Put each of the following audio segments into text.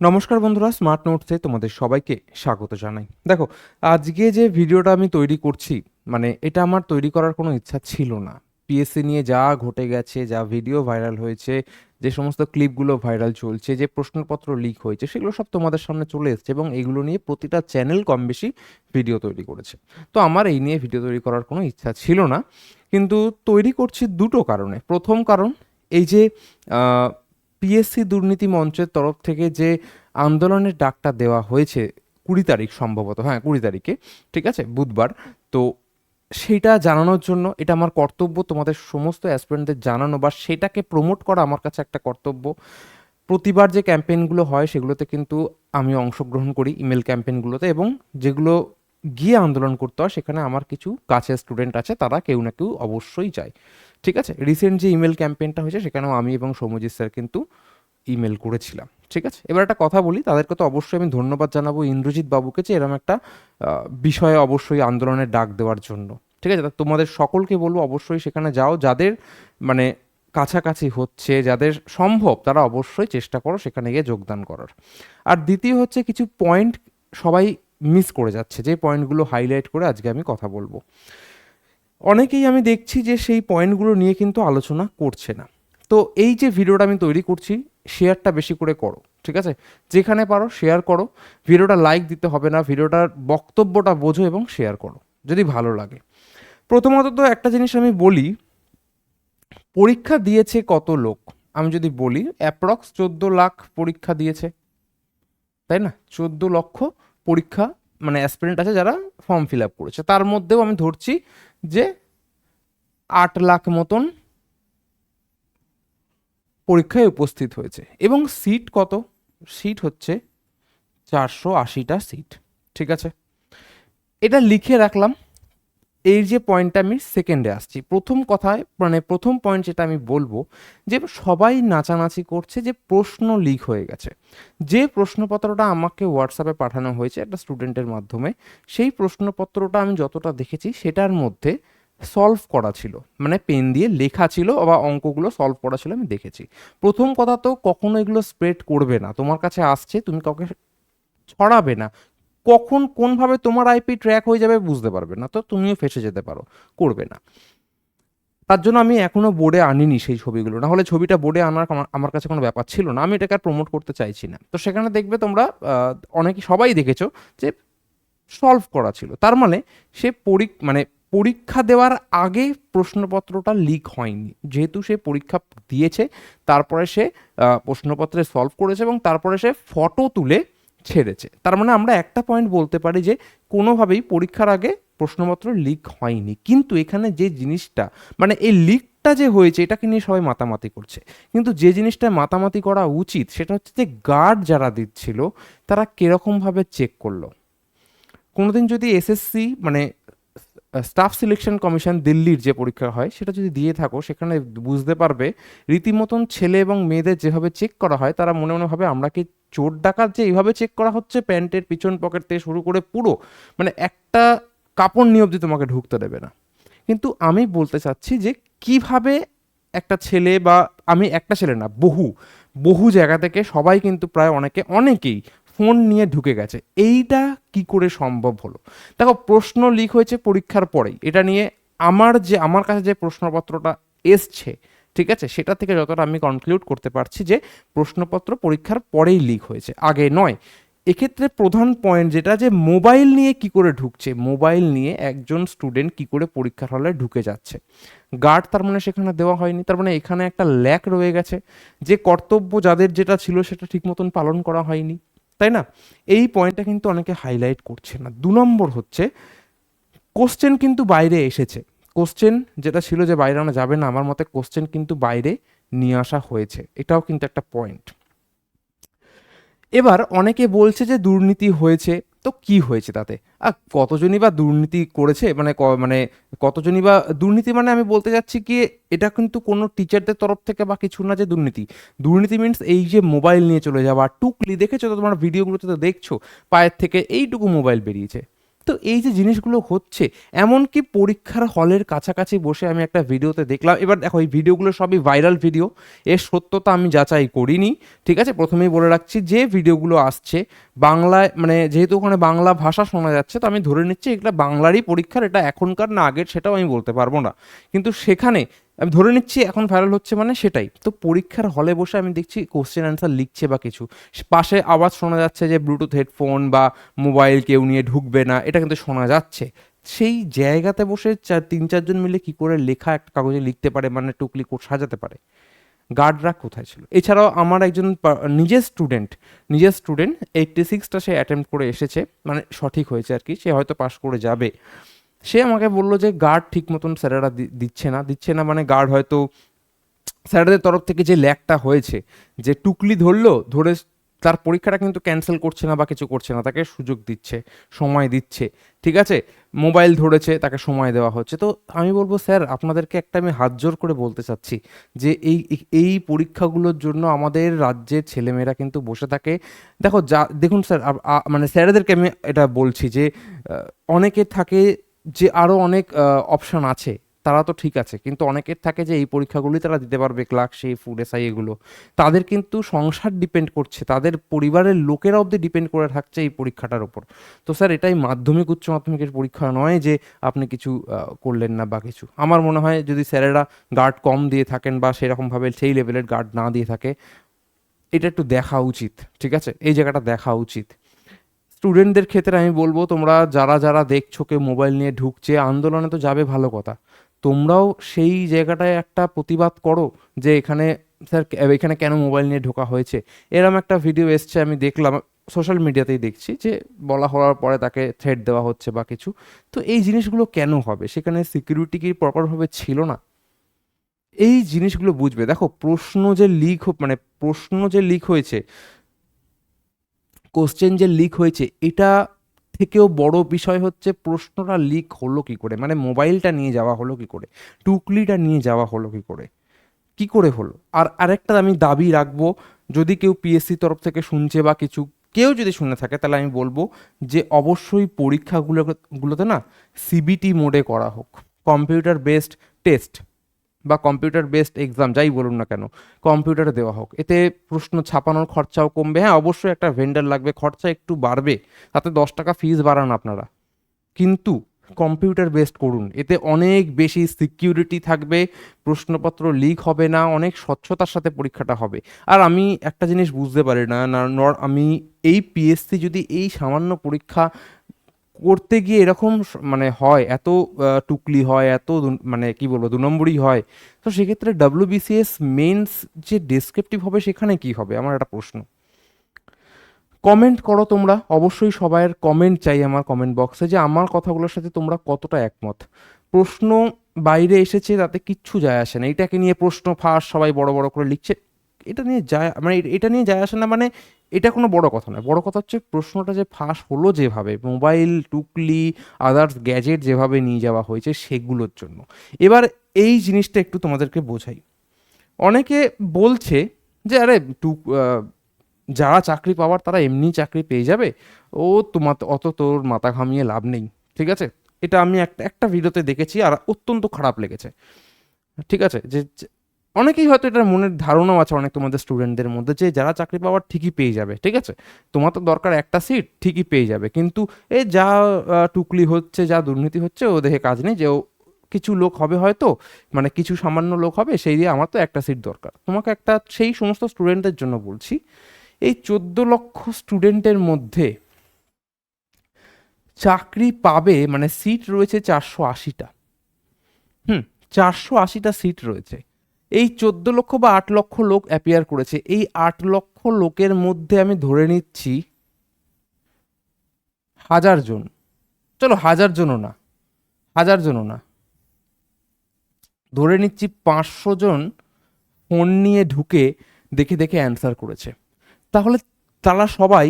নমস্কার বন্ধুরা স্মার্ট নোটসে তোমাদের সবাইকে স্বাগত জানাই। দেখো, আজকে যে ভিডিওটা আমি তৈরি করছি মানে এটা আমার তৈরি করার কোনো ইচ্ছা ছিল না। পিএসসি নিয়ে যা ঘটে গেছে, যা ভিডিও ভাইরাল হয়েছে, যে সমস্ত ক্লিপগুলো ভাইরাল চলছে, যে প্রশ্নপত্র লিক হয়েছে, সেগুলো সব তোমাদের সামনে চলে এসছে এবং এগুলো নিয়ে প্রতিটা চ্যানেল কম বেশি ভিডিও তৈরি করেছে। তো আমার এই নিয়ে ভিডিও তৈরি করার কোনো ইচ্ছা ছিল না, কিন্তু তৈরি করছি দুটো কারণে। প্রথম কারণ, এই যে পিএসসি দুর্নীতি মঞ্চের তরফ থেকে যে আন্দোলনের ডাকটা দেওয়া হয়েছে কুড়ি তারিখ সম্ভবত হ্যাঁ কুড়ি তারিখে, ঠিক আছে, বুধবার, তো সেটা জানানোর জন্য, এটা আমার কর্তব্য, তোমাদের সমস্ত অ্যাসপিরেন্টদের জানানো বা সেটাকে প্রমোট করা আমার কাছে একটা কর্তব্য। প্রতিবার যে ক্যাম্পেইনগুলো হয়, সেগুলোতে কিন্তু আমি অংশগ্রহণ করি ইমেল ক্যাম্পেইনগুলোতে এবং যেগুলো গিয়ে আন্দোলন করতে হয়, সেখানে আমার কিছু কাছের স্টুডেন্ট আছে, তারা কেউ না কেউ অবশ্যই যায়। ঠিক আছে? রিসেন্ট যে ইমেল ক্যাম্পেইনটা হয়েছে, সেখানেও আমি এবং সৌম্যজিৎ স্যার কিন্তু ইমেল করেছিলাম। ঠিক আছে? এবার একটা কথা বলি, তাদেরকে তো অবশ্যই আমি ধন্যবাদ জানাব ইন্দ্রজিৎ বাবুকে যে এরকম একটা বিষয়ে অবশ্যই আন্দোলনের ডাক দেওয়ার জন্য। ঠিক আছে? তোমাদের সকলকে বলব, অবশ্যই সেখানে যাও। যাদের মানে কাছাকাছি হচ্ছে, যাদের সম্ভব, তারা অবশ্যই চেষ্টা করো সেখানে গিয়ে যোগদান করার। আর দ্বিতীয় হচ্ছে, কিছু পয়েন্ট সবাই মিস করে যাচ্ছে, যে পয়েন্টগুলো হাইলাইট করে আজকে আমি কথা বলব। অনেকেই আমি দেখছি যে সেই পয়েন্টগুলো নিয়ে কিন্তু আলোচনা করছে না। তো এই যে ভিডিওটা আমি তৈরি করছি শেয়ারটা বেশি করে করো, ঠিক আছে? যেখানে পারো শেয়ার করো। ভিডিওটা লাইক দিতে হবে না ভিডিওটার বক্তব্যটা বোঝো এবং শেয়ার করো, যদি ভালো লাগে। প্রথমত তো একটা জিনিস আমি বলি, পরীক্ষা দিয়েছে কত লোক? আমি যদি বলি অ্যাপ্রক্স চোদ্দ লাখ পরীক্ষা দিয়েছে, তাই না? চোদ্দ লক্ষ পরীক্ষা মানে অ্যাসপিরেন্ট আছে যারা ফর্ম ফিল আপ করেছে। তার মধ্যেও আমি ধরছি যে আট লাখ মতন পরীক্ষায় উপস্থিত হয়েছে। এবং সিট কত? সিট হচ্ছে চারশো আশিটা সিট ঠিক আছে? এটা লিখে রাখলাম। এই যে পয়েন্টটা আমি সেকেন্ডে আসছি, প্রথম কথায় মানে প্রথম পয়েন্ট যেটা আমি বলব, যে সবাই নাচানাচি করছে যে প্রশ্ন লিক হয়ে গেছে। যে প্রশ্নপত্রটা আমাকে হোয়াটসঅ্যাপে পাঠানো হয়েছে একটা স্টুডেন্টের মাধ্যমে, সেই প্রশ্নপত্রটা আমি যতটা দেখেছি সেটার মধ্যে সলভ করা ছিল। মানে পেন দিয়ে লেখা ছিল বা অঙ্কগুলো সলভ করা ছিল আমি দেখেছি। প্রথম কথা তো কখনো এগুলো স্প্রেড করবে না। তোমার কাছে আসছে, তুমি কাউকে ছড়াবে না। কখন কোনভাবে তোমার আইপি ট্র্যাক হয়ে যাবে বুঝতে পারবে না, তো তুমিও ফেসে যেতে পারো, করবে না। তার জন্য আমি এখনও বোর্ডে আনিনি সেই ছবিগুলো, না হলে ছবিটা বোর্ডে আনার আমার- কাছে কোনো ব্যাপার ছিল না, আমি এটাকে আর প্রমোট করতে চাইছি না। তো সেখানে দেখবে তোমরা অনেকে সবাই দেখেছ যে সলভ করা ছিল। তার মানে সে পরীক মানে পরীক্ষা দেওয়ার আগে প্রশ্নপত্রটা লিক হয়নি। যেহেতু সে পরীক্ষা দিয়েছে, তারপরে সে প্রশ্নপত্রে সলভ করেছে এবং তারপরে সে ফটো তুলে ছেড়েছে। তার মানে আমরা একটা পয়েন্ট বলতে পারি যে কোনোভাবেই পরীক্ষার আগে প্রশ্নপত্র লিক হয়নি। কিন্তু এখানে যে জিনিসটা মানে এই লিকটা যে হয়েছে, এটাকে নিয়ে সবাই মাতামাতি করছে। কিন্তু যে জিনিসটা মাতামাতি করা উচিত, সেটা হচ্ছে যে গার্ড যারা দিচ্ছিল, তারা কীরকমভাবে চেক করল? কোনোদিন যদি এসএসসি মানে স্টাফ সিলেকশন কমিশন দিল্লির যে পরীক্ষা হয়, সেটা যদি দিয়ে থাকো, সেখানে বুঝতে পারবে রীতিমতন ছেলে এবং মেয়েদের যেভাবে চেক করা হয়, তারা মনে মনে ভাবে আমরা কি চোর ডাকাত যে এইভাবে চেক করা হচ্ছে, প্যান্টের পিছন পকেট থেকে শুরু করে পুরো মানে একটা কাপড় নিয়ে অবধি তোমাকে ঢুকতে দেবে না। কিন্তু আমি বলতে চাচ্ছি যে কীভাবে একটা ছেলে বা, আমি একটা ছেলে না, বহু বহু জায়গা থেকে সবাই কিন্তু প্রায় অনেকে, অনেকেই ফোন নিয়ে ঢুকে গেছে। এইটা কি করে সম্ভব হলো? দেখো, প্রশ্ন লিক হয়েছে পরীক্ষার পরেই। এটা নিয়ে আমার যে, আমার কাছে যে প্রশ্নপত্রটা এসছে, ঠিক আছে, সেটা থেকে যতটা আমি কনক্লুড করতে পারছি যে, প্রশ্নপত্র পরীক্ষার পরেই লিক হয়েছে, আগে নয়। এক্ষেত্রে প্রধান পয়েন্ট যেটা যে মোবাইল নিয়ে কি করে ঢুকছে? মোবাইল নিয়ে একজন স্টুডেন্ট কি করে পরীক্ষার হলে ঢুকে যাচ্ছে? গার্ড তার মানে সেখানে দেওয়া হয়নি, তার মানে এখানে একটা ল্যাক রয়ে গেছে। যে কর্তব্য যাদের যেটা ছিল, সেটা ঠিক মতন পালন করা হয়নি। তাই না? এই পয়েন্টটা কিন্তু অনেকে হাইলাইট করছে না। দু নম্বর হচ্ছে কোশ্চেন কিন্তু বাইরে এসেছে। কোশ্চেন যেটা ছিল যে বাইরে আনা যাবে না, আমার মতে কোশ্চেন কিন্তু বাইরে নিয়ে আসা হয়েছে। এটাও কিন্তু একটা পয়েন্ট এবার অনেকে বলছে যে দুর্নীতি হয়েছে তো কি হয়েছে তাতে? আর কতজনই বা দুর্নীতি করেছে? মানে মানে কতজনই বা দুর্নীতি মানে আমি বলতে যাচ্ছি কি, এটা কিন্তু কোনো টিচারদের তরফ থেকে বা কিছু না যে দুর্নীতি। দুর্নীতি মিনস এই যে মোবাইল নিয়ে চলে যাওয়া, টুকলি দেখেছ তো তোমার ভিডিওগুলোতে তো দেখছ, পায়ের থেকে এইটুকু মোবাইল বেরিয়েছে। তো এই যে জিনিসগুলো হচ্ছে এমনকি পরীক্ষার হলের কাছাকাছি বসে আমি একটা ভিডিওতে দেখলাম। এবার দেখো, এই ভিডিওগুলো সবই ভাইরাল ভিডিও এর সত্যতা আমি যাচাই করিনি, ঠিক আছে? প্রথমেই বলে রাখছি, যে ভিডিওগুলো আসছে বাংলায় মানে যেহেতু ওখানে বাংলা ভাষা শোনা যাচ্ছে, তো আমি ধরে নিচ্ছি এটা বাংলারই পরীক্ষার, এটা এখনকার না, আগের সেটাও আমি বলতে পারব না। কিন্তু সেখানে আমি ধরে নিচ্ছি এখন ভাইরাল হচ্ছে মানে সেটাই। তো পরীক্ষার হলে বসে আমি দেখছি কোশ্চেন অ্যান্সার লিখছে বা কিছু। পাশে আওয়াজ শোনা যাচ্ছে যে ব্লুটুথ হেডফোন বা মোবাইল কেউ নিয়ে ঢুকবে না, এটা কিন্তু শোনা যাচ্ছে। সেই জায়গাতে বসে চার তিন চারজন মিলে কি করে লেখা একটা কাগজে লিখতে পারে মানে টুকলি সাজাতে পারে। গার্ডরা কোথায় ছিল? এছাড়াও আমার একজন নিজের স্টুডেন্ট নিজের স্টুডেন্ট এইটটি সিক্সটা সে অ্যাটেম্প করে এসেছে মানে সঠিক হয়েছে আর কি, সে হয়তো পাশ করে যাবে। সে আমাকে বলল যে, গার্ড ঠিক মতন স্যারেরা দিচ্ছে না। দিচ্ছে না মানে গার্ড হয়তো স্যারেদের তরফ থেকে যে ল্যাকটা হয়েছে, যে টুকলি ধরলো, ধরে তার পরীক্ষাটা কিন্তু ক্যান্সেল করছে না বা কিছু করছে না, তাকে সুযোগ দিচ্ছে, সময় দিচ্ছে, ঠিক আছে? মোবাইল ধরেছে, তাকে সময় দেওয়া হচ্ছে। তো আমি বলব, স্যার, আপনাদেরকে একটা আমি হাত জোর করে বলতে চাচ্ছি যে এই এই পরীক্ষাগুলোর জন্য আমাদের রাজ্যের ছেলেমেয়েরা কিন্তু বসে থাকে। দেখো, যা, দেখুন, স্যার মানে স্যারেদেরকে আমি এটা বলছি যে অনেকে থাকে যে আরও অনেক অপশান আছে। তারা তো ঠিক আছে। কিন্তু অনেকের থাকে যে, এই পরীক্ষাগুলি তারা দিতে পারবে ক্লার্কশিপ ফুড, এসআই এগুলো। তাদের কিন্তু সংসার ডিপেন্ড করছে। তাদের পরিবারের লোকেরা অবধি ডিপেন্ড করে থাকছে এই পরীক্ষাটার ওপর তো স্যার, এটাই মাধ্যমিক, উচ্চ মাধ্যমিকের পরীক্ষা নয় যে, আপনি কিছু করলেন না বা কিছু। আমার মনে হয় যদি স্যারেরা গার্ড কম দিয়ে থাকেন বা সেরকমভাবে সেই লেভেলের গার্ড না দিয়ে থাকে, এটা একটু দেখা উচিত, ঠিক আছে? এই জায়গাটা দেখা উচিত। স্টুডেন্টদের ক্ষেত্রে আমি বলব, তোমরা যারা যারা দেখছ কেউ মোবাইল নিয়ে ঢুকছে, আন্দোলনে তো যাবে ভালো কথা। তোমরাও সেই জায়গাটায় একটা প্রতিবাদ করো যে এখানে, স্যার এখানে কেন মোবাইল নিয়ে ঢোকা হয়েছে? এরম একটা ভিডিও এসছে, আমি দেখলাম সোশ্যাল মিডিয়াতেই দেখছি যে বলা হওয়ার পরে তাকে থ্রেট দেওয়া হচ্ছে বা কিছু। তো এই জিনিসগুলো কেন হবে? সেখানে সিকিউরিটি কি প্রপারভাবে ছিল না? এই জিনিসগুলো বুঝবে। দেখো, প্রশ্ন যে লিক মানে প্রশ্ন যে লিক হয়েছে কোশ্চেন যে লিক হয়েছে, এটা থেকেও বড় বিষয় হচ্ছে প্রশ্নটা লিক হলো কি করে? মানে মোবাইলটা নিয়ে যাওয়া হলো কি করে? টুকলিটা নিয়ে যাওয়া হলো কি করে? কি করে হলো? আর আরেকটা আমি দাবি রাখব, যদি কেউ পিএসসি তরফ থেকে শুনছে বা কিছু, কেউ যদি শুনে থাকে, তাহলে আমি বলব যে অবশ্যই পরীক্ষাগুলো গুলোতে না সিবিটি মোডে করা হোক। কম্পিউটার বেসড টেস্ট বা কম্পিউটার বেসড এক্সাম যাই বলুন না কেন কম্পিউটারে দেওয়া হোক। এতে প্রশ্ন ছাপানোর খরচাও কমবে। হ্যাঁ অবশ্যই একটা ভেন্ডার লাগবে, খরচা একটু বাড়বে, তাতে দশ টাকা ফিস বাড়ান আপনারা। কিন্তু কম্পিউটার বেসড করুন, এতে অনেক বেশি সিকিউরিটি থাকবে, প্রশ্নপত্র লিক হবে না, অনেক স্বচ্ছতার সাথে পরীক্ষাটা হবে। আর আমি একটা জিনিস বুঝতে পারি না আমি এই পিএসসি যদি এই সামান্য পরীক্ষা করতে গিয়ে এরকম মানে হয়, এত টুকলি হয়, এত মানে কি বলব দু নম্বরই হয়। তো সেক্ষেত্রে ডাব্লিউবিসিএস মেন্স যে ডেসক্রিপটিভ হবে সেখানে কি হবে? আমার একটা প্রশ্ন। কমেন্ট করো তোমরা। অবশ্যই সবাইয়ের কমেন্ট চাই আমার কমেন্ট বক্সে যে আমার কথাগুলোর সাথে তোমরা কতটা একমত। প্রশ্ন বাইরে এসেছে তাতে কিচ্ছু যায় আসে না। এটাকে নিয়ে প্রশ্ন ফাঁস সবাই বড় বড় করে লিখছে। এটা নিয়ে যায় মানে এটা নিয়ে যায় আসে না মানে এটা কোনো বড় কথা নয়। বড় কথা হচ্ছে প্রশ্নটা যে ফাঁস হলো যেভাবে, মোবাইল, টুকলি আদার্স গ্যাজেট যেভাবে নিয়ে যাওয়া হয়েছে সেগুলোর জন্য। এবার এই জিনিসটা একটু তোমাদেরকে বোঝাই। অনেকে বলছে যে, আরে, টুক যারা চাকরি পাওয়ার তারা এমনি চাকরি পেয়ে যাবে। ও তোমার, অত তোর মাথা ঘামিয়ে লাভ নেই। ঠিক আছে? এটা আমি একটা একটা ভিডিওতে দেখেছি আর অত্যন্ত খারাপ লেগেছে। ঠিক আছে? যে অনেকেই হয়তো এটার মনের ধারণাও আছে অনেক তোমাদের স্টুডেন্টদের মধ্যে যে যারা চাকরি পাওয়ার ঠিকই পেয়ে যাবে, ঠিক আছে? তোমার তো দরকার একটা সিট ঠিকই পেয়ে যাবে। কিন্তু এ যা টুকলি হচ্ছে, যা দুর্নীতি হচ্ছে, ও দেখে কাজ নেই, যে ও কিছু লোক হবে হয়তো মানে কিছু সামান্য লোক হবে, সেই দিয়ে আমার তো একটা সিট দরকার। তোমাকে একটা সেই সমস্ত স্টুডেন্টদের জন্য বলছি, এই চোদ্দ লক্ষ স্টুডেন্টের মধ্যে চাকরি পাবে মানে সিট রয়েছে চারশো আশিটা। হুম, চারশো আশিটা সিট রয়েছে। এই চোদ্দ লক্ষ বা আট লক্ষ লোক অ্যাপিয়ার করেছে। এই আট লক্ষ লোকের মধ্যে আমি ধরে নিচ্ছি হাজার জন। চলো হাজার জনও না, হাজার জনও না। ধরে নিচ্ছি পাঁচশো জন ফোন নিয়ে ঢুকে দেখে দেখে অ্যান্সার করেছে। তাহলে তারা সবাই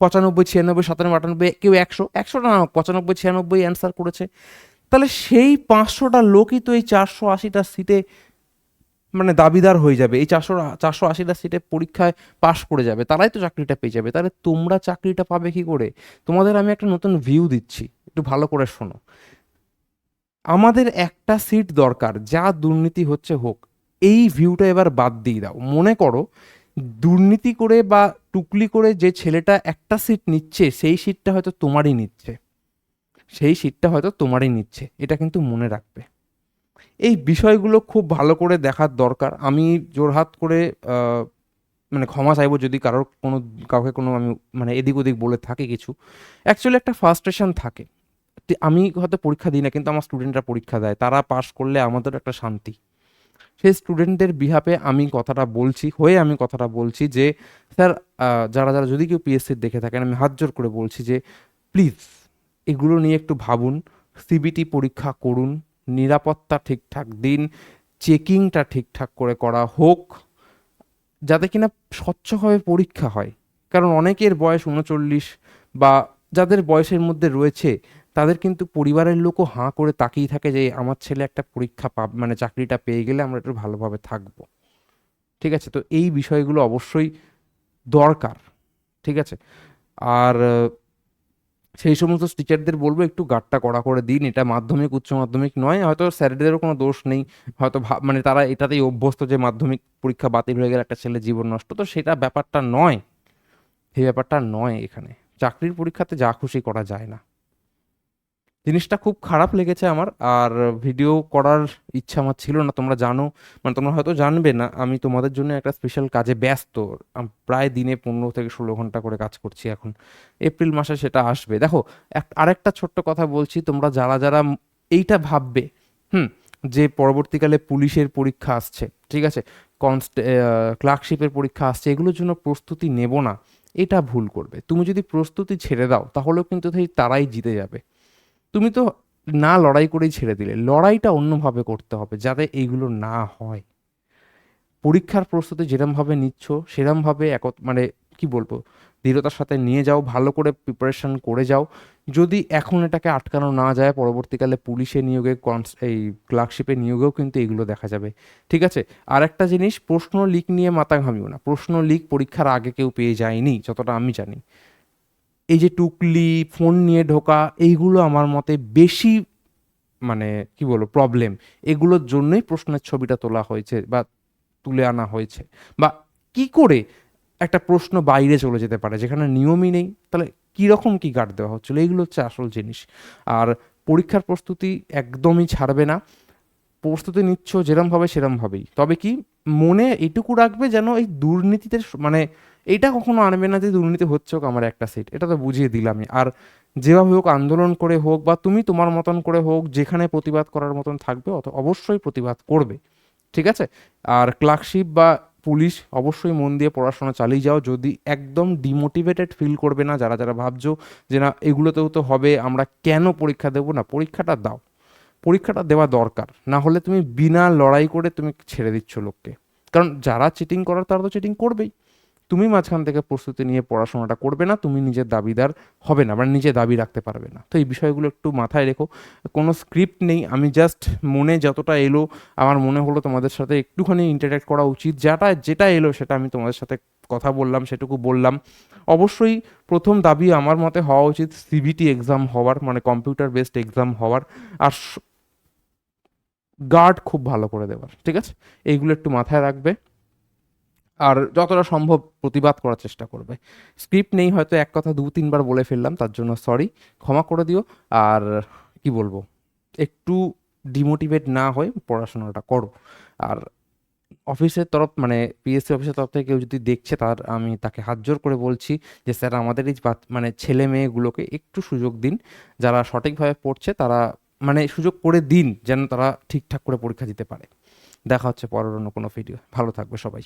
পঁচানব্বই, ছিয়ানব্বই, সাতানব্বই, আটানব্বই, কেউ একশো একশোটা না, পঁচানব্বই, ছিয়ানব্বই অ্যান্সার করেছে। তাহলে সেই পাঁচশোটা লোকই তো এই চারশো আশিটা সিটে মানে দাবিদার হয়ে যাবে। এই চারশো চারশো আশিটা সিটে পরীক্ষায় পাশ করে যাবে। তারাই তো চাকরিটা পেয়ে যাবে। তাহলে তোমরা চাকরিটা পাবে কি করে? তোমাদের আমি একটা নতুন ভিউ দিচ্ছি। একটু ভালো করে শোনো। আমাদের একটা সিট দরকার, যা দুর্নীতি হচ্ছে হোক। এই ভিউটা এবার বাদ দিয়ে দাও। মনে করো, দুর্নীতি করে বা টুকলি করে যে ছেলেটা একটা সিট নিচ্ছে, সেই সিটটা হয়তো তোমারই নিচ্ছে। সেই সিটটা হয়তো তোমারই নিচ্ছে। এটা কিন্তু মনে রাখবে। এই বিষয়গুলো খুব ভালো করে দেখার দরকার। আমি জোরহাত করে মানে ক্ষমা চাইব যদি কারোর কোনো, কাউকে কোনো আমি মানে এদিক ওদিক বলে থাকি কিছু। অ্যাকচুয়ালি একটা ফার্স্ট্রেশন থাকে। আমি হয়তো পরীক্ষা দিই না, কিন্তু আমার স্টুডেন্টরা পরীক্ষা দেয়। তারা পাশ করলে আমাদের একটা শান্তি। সেই স্টুডেন্টদের বিহাপে আমি কথাটা বলছি, হয়ে আমি কথাটা বলছি যে, স্যার যারা যারা যদি কেউ পিএসসি দেখে থাকেন, আমি হাত জোর করে বলছি যে প্লিজ এগুলো নিয়ে একটু ভাবুন সিবিটি পরীক্ষা করুন নিরাপত্তা ঠিকঠাক, দিন চেকিংটা ঠিকঠাক করে করা হোক, যাতে কিনা স্বচ্ছভাবে পরীক্ষা হয়। কারণ অনেকের বয়স উনচল্লিশ বা যাদের বয়সের মধ্যে রয়েছে, তাদের কিন্তু পরিবারের লোকও হাঁ করে তাকিয়ে থাকে যে, আমার ছেলে একটা পরীক্ষা পাব মানে চাকরিটা পেয়ে গেলে আমরা একটু ভালোভাবে থাকব। ঠিক আছে? তো এই বিষয়গুলো অবশ্যই দরকার। ঠিক আছে? আর সেই সমস্ত টিচারদের বলব, একটু গার্ডটা কড়া করে দিন। এটা মাধ্যমিক, উচ্চ মাধ্যমিক নয়, হয়তো স্যারদেরও কোনো দোষ নেই। হয়তো মানে তারা এটাতেই অভ্যস্ত যে মাধ্যমিক পরীক্ষা বাতিল হয়ে গেলে একটা ছেলে জীবন নষ্ট। তো সেটা ব্যাপারটা নয়। সেই ব্যাপারটা নয় এখানে। চাকরির পরীক্ষাতে যা খুশি করা যায় না। জিনিসটা খুব খারাপ লেগেছে আমার, আর ভিডিও করার ইচ্ছা আমার ছিল না। তোমরা জানো মানে তোমরা হয়তো জানবে না, আমি তোমাদের জন্য একটা স্পেশাল কাজে ব্যস্ত। প্রায় দিনে পনেরো থেকে ষোলো ঘণ্টা করে কাজ করছি এখন। এপ্রিল মাসে সেটা আসবে। দেখো আরেকটা ছোট্ট কথা বলছি, তোমরা যারা যারা এইটা ভাববে, হুম, যে পরবর্তীকালে পুলিশের পরীক্ষা আসছে, ঠিক আছে? কনস্ট ক্লার্কশিপের পরীক্ষা আসছে, এগুলোর জন্য প্রস্তুতি নেব না। এটা ভুল করবে। তুমি যদি প্রস্তুতি ছেড়ে দাও, তাহলেও কিন্তু তারাই জিতে যাবে। তুমি তো না লড়াই করেই ছেড়ে দিলে। লড়াইটা অন্যভাবে করতে হবে যাতে এইগুলো না হয়। পরীক্ষার প্রস্তুতি যেরমভাবে নিচ্ছ, সেরমভাবে এক মানে কি বলব, দৃঢ়তার সাথে নিয়ে যাও, ভালো করে প্রিপারেশন করে যাও। যদি এখন এটাকে আটকানো না যায়, পরবর্তীকালে পুলিশে নিয়োগে কনস এই ক্লার্কশিপে নিয়োগেও কিন্তু এগুলো দেখা যাবে। ঠিক আছে? আর একটা জিনিস, প্রশ্ন লিক নিয়ে মাথা ঘামিও না। প্রশ্ন লিক পরীক্ষার আগে কেউ পেয়ে যায়নি, যতটা আমি জানি। এই যে টুকলি, ফোন নিয়ে ঢোকা, এইগুলো আমার মতে বেশি মানে কি বলব প্রবলেম এগুলোর জন্যই প্রশ্নের ছবিটা তোলা হয়েছে বা তুলে আনা হয়েছে। বা কি করে একটা প্রশ্ন বাইরে চলে যেতে পারে, যেখানে নিয়মই নেই? তাহলে কীরকম কি গার্ড দেওয়া হচ্ছিল? এইগুলো হচ্ছে আসল জিনিস। আর পরীক্ষার প্রস্তুতি একদমই ছাড়বে না। প্রস্তুতি নিচ্ছ যেরমভাবে সেরমভাবেই। তবে কি মনে এইটুকু রাখবে যেন এই দুর্নীতিতে মানে এইটা কখনো আনবে না যে দুর্নীতি হচ্ছে হোক আমার একটা সিট এটা তো বুঝিয়ে দিলামই। আর যেভাবে হোক আন্দোলন করে হোক বা তুমি তোমার মতন করে হোক, যেখানে প্রতিবাদ করার মতন থাকবে, অত অবশ্যই প্রতিবাদ করবে। ঠিক আছে? আর ক্লার্কশিপ বা পুলিশ অবশ্যই মন দিয়ে পড়াশোনা চালিয়ে যাও। যদি একদম ডিমোটিভেটেড ফিল করবে না, যারা যারা ভাবছ যে না, এগুলোতেও তো হবে, আমরা কেন পরীক্ষা দেবো? না, পরীক্ষাটা দাও। পরীক্ষাটা দেওয়া দরকার। না হলে তুমি বিনা লড়াই করে তুমি ছেড়ে দিচ্ছ লোককে। কারণ যারা চিটিং করার, তারা তো চিটিং করবেই। তুমি মাঝখান থেকে প্রস্তুতি নিয়ে পড়াশোনাটা করবে না, তুমি নিজের দাবিদার হবে না বা নিজে দাবি রাখতে পারবে না। তো এই বিষয়গুলো একটু মাথায় রেখো। কোনো স্ক্রিপ্ট নেই, আমি জাস্ট মনে যতটা এলো, আমার মনে হলো তোমাদের সাথে একটুখানি ইন্টারাক্ট করা উচিত। যেটা যেটা এলো, সেটা আমি তোমাদের সাথে কথা বললাম, সেটুকু বললাম। অবশ্যই প্রথম দাবি আমার মতে হওয়া উচিত সিবিটি এক্সাম হওয়ার মানে কম্পিউটার বেসড এক্সাম হওয়ার, আর গার্ড খুব ভালো করে দেওয়ার, ঠিক আছে? এইগুলো একটু মাথায় রাখবে। আর যতটা সম্ভব প্রতিবাদ করার চেষ্টা করবে। স্ক্রিপ্ট নেই, হয়তো এক কথা দু, তিনবার বলে ফেললাম, তার জন্য সরি। ক্ষমা করে দিও। আর কি বলব? একটু ডিমোটিভেট না হয়ে পড়াশোনাটা করো। আর অফিসের তরফ মানে পিএসসি অফিসের তরফ থেকে কেউ যদি দেখছে, তার আমি তাকে হাত জোর করে বলছি যে, স্যার, আমাদের এই মানে ছেলে মেয়েগুলোকে একটু সুযোগ দিন। যারা সঠিকভাবে পড়ছে, তারা মানে সুযোগ করে দিন, যেন তারা ঠিকঠাক করে পরীক্ষা দিতে পারে। দেখা হচ্ছে পরের অন্য কোনো ভিডিও। ভালো থাকবে সবাই।